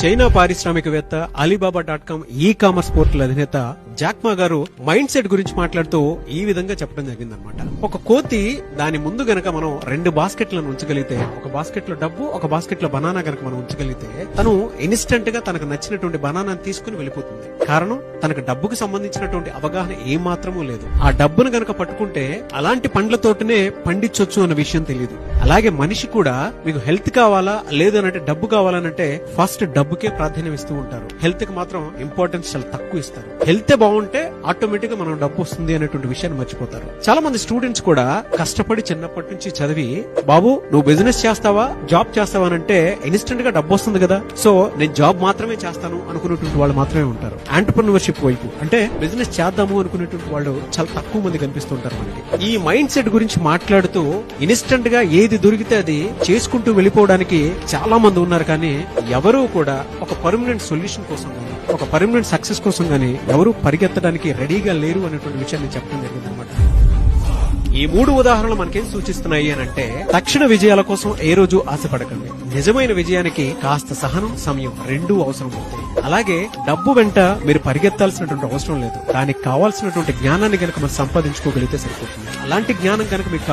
China పారిశ్రామికవేత్త Alibaba dot com e commerce portal అధినేత Jack Ma గారు మైండ్ సెట్ గురించి మాట్లాడుతూ ఈ విధంగా చెప్పడం జరిగిందనమాట ఒక కోతి దాని ముందు గనక మనం రెండు బాస్కెట్లను ఉంచగలిగితే ఒక బాస్కెట్లో డబ్బు ఒక బాస్కెట్లో బనానా గనక మనం ఉంచగలిగితే తను ఇన్స్టెంట్గా తనకు నచ్చినటువంటి బనానా తీసుకుని వెళ్ళిపోతుంది. కారణం తనకు డబ్బుకు సంబంధించినటువంటి అవగాహన ఏ మాత్రమూ లేదు. ఆ డబ్బును గనక పట్టుకుంటే అలాంటి పండ్లతోటనే పండించొచ్చు అన్న విషయం తెలియదు అలాగే మనిషి కూడా మీకు హెల్త్ కావాలా లేదు అనంటే డబ్బు కావాలనంటే ఫస్ట్ డబ్బుకే ప్రాధాన్యం ఇస్తూ ఉంటారు. హెల్త్కి మాత్రం ఇంపార్టెన్స్ చాలా తక్కువ ఇస్తారు. హెల్త్ బాగుంటే ఆటోమేటిక్గా మనం డబ్బు వస్తుంది అనేటువంటి విషయాన్ని మర్చిపోతారు. చాలా మంది స్టూడెంట్స్ కూడా కష్టపడి చిన్నప్పటి నుంచి చదివి బాబు నువ్వు బిజినెస్ చేస్తావా? జాబ్ చేస్తావా? అంటే ఇన్స్టెంట్గా డబ్బు వస్తుంది కదా. సో నేను జాబ్ మాత్రమే చేస్తాను అనుకునేటువంటి వాళ్ళు మాత్రమే ఉంటారు. ఆంటర్ప్రినర్షిప్ వైపు. అంటే బిజినెస్ చేద్దాము అనుకునేటువంటి వాళ్ళు చాలా తక్కువ మంది కనిపిస్తుంటారు మనకి. ఈ మైండ్ సెట్ గురించి మాట్లాడుతూ ఇన్స్టెంట్గా ఏది దొరికితే అది చేసుకుంటూ వెళ్ళిపోవడానికి చాలా మంది ఉన్నారు కానీ ఎవరూ కూడా ఒక పర్మనెంట్ సొల్యూషన్ కోసం ఉన్నారు ఒక పర్మనెంట్ సక్సెస్ కోసం కానీ ఎవరు పరిగెత్తడానికి రెడీగా లేరు అనేటువంటి విషయాన్ని చెప్పడం జరిగింది అనమాట ఈ మూడు ఉదాహరణలు మనకేం సూచిస్తున్నాయి అని అంటే తక్షణ విజయాల కోసం ఏ రోజు ఆశపడకండి. నిజమైన విజయానికి కాస్త సహనం సమయం రెండూ అవసరం అవుతాయి అలాగే డబ్బు వెంట మీరు పరిగెత్తాల్సినటువంటి అవసరం లేదు. దానికి కావాల్సినటువంటి జ్ఞానాన్ని కనుక మనం సంపాదించుకోగలిగితే సరిపోతుంది. అలాంటి జ్ఞానం కనుక మీకు